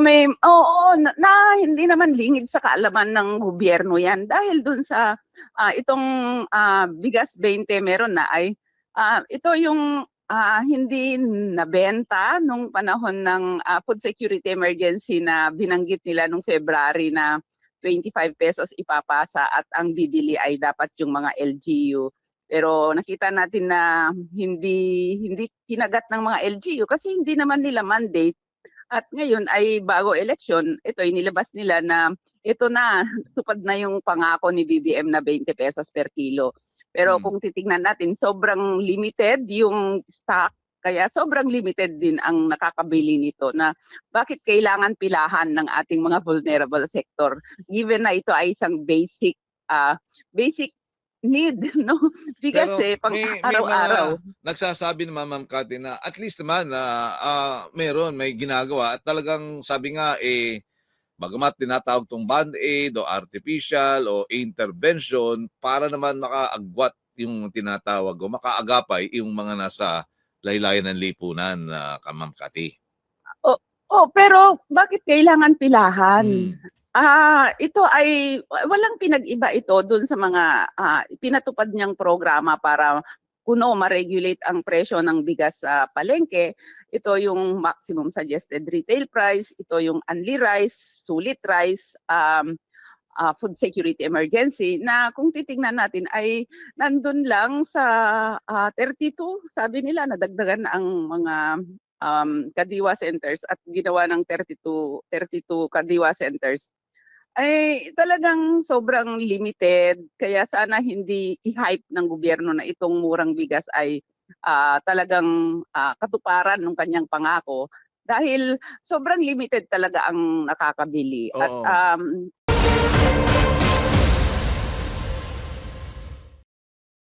may oo na, na hindi naman lingid sa kaalaman ng gobyerno 'yan dahil dun sa ah, itong ah, bigas 20 meron na ay ah, ito yung ah, hindi nabenta nung panahon ng ah, food security emergency na binanggit nila nung February na 25 pesos ipapasa at ang bibili ay dapat yung mga LGU. Pero nakita natin na hindi hindi kinagat ng mga LGU kasi hindi naman nila mandate at ngayon ay bago election, ito inilabas nila na ito na, tupad na yung pangako ni BBM na 20 pesos per kilo. Pero Hmm. kung titingnan natin, sobrang limited yung stock, kaya sobrang limited din ang nakakabili nito na bakit kailangan pilahan ng ating mga vulnerable sector given na ito ay isang basic ah, basic need no bigas Pero eh pang may, araw-araw nagsasabi naman Ma'am Cathy na at least naman na ah, meron, may ginagawa at talagang sabi nga eh bagamat tinatawag tong band-aid o artificial o intervention para naman makaagwat yung tinatawag o makaagapay yung mga nasa laylayan ng lipunan na ka Ma'am Cathy. oh pero bakit kailangan pilahan Hmm. Ah, ito ay wa- walang pinag-iba ito dun sa mga ah, pinatupad niyang programa para kuno ma-regulate ang presyo ng bigas sa palengke. Ito yung maximum suggested retail price, ito yung unli rice, sulit rice, um, ah, food security emergency na kung titingnan natin ay nandun lang sa ah, 32, sabi nila nadagdagan ang mga um, kadiwa centers at ginawa ng 32 32 kadiwa centers ay talagang sobrang limited kaya sana hindi i-hype ng gobyerno na itong murang bigas ay ah, talagang ah, katuparan ng kanyang pangako dahil sobrang limited talaga ang nakakabili at Oo. um,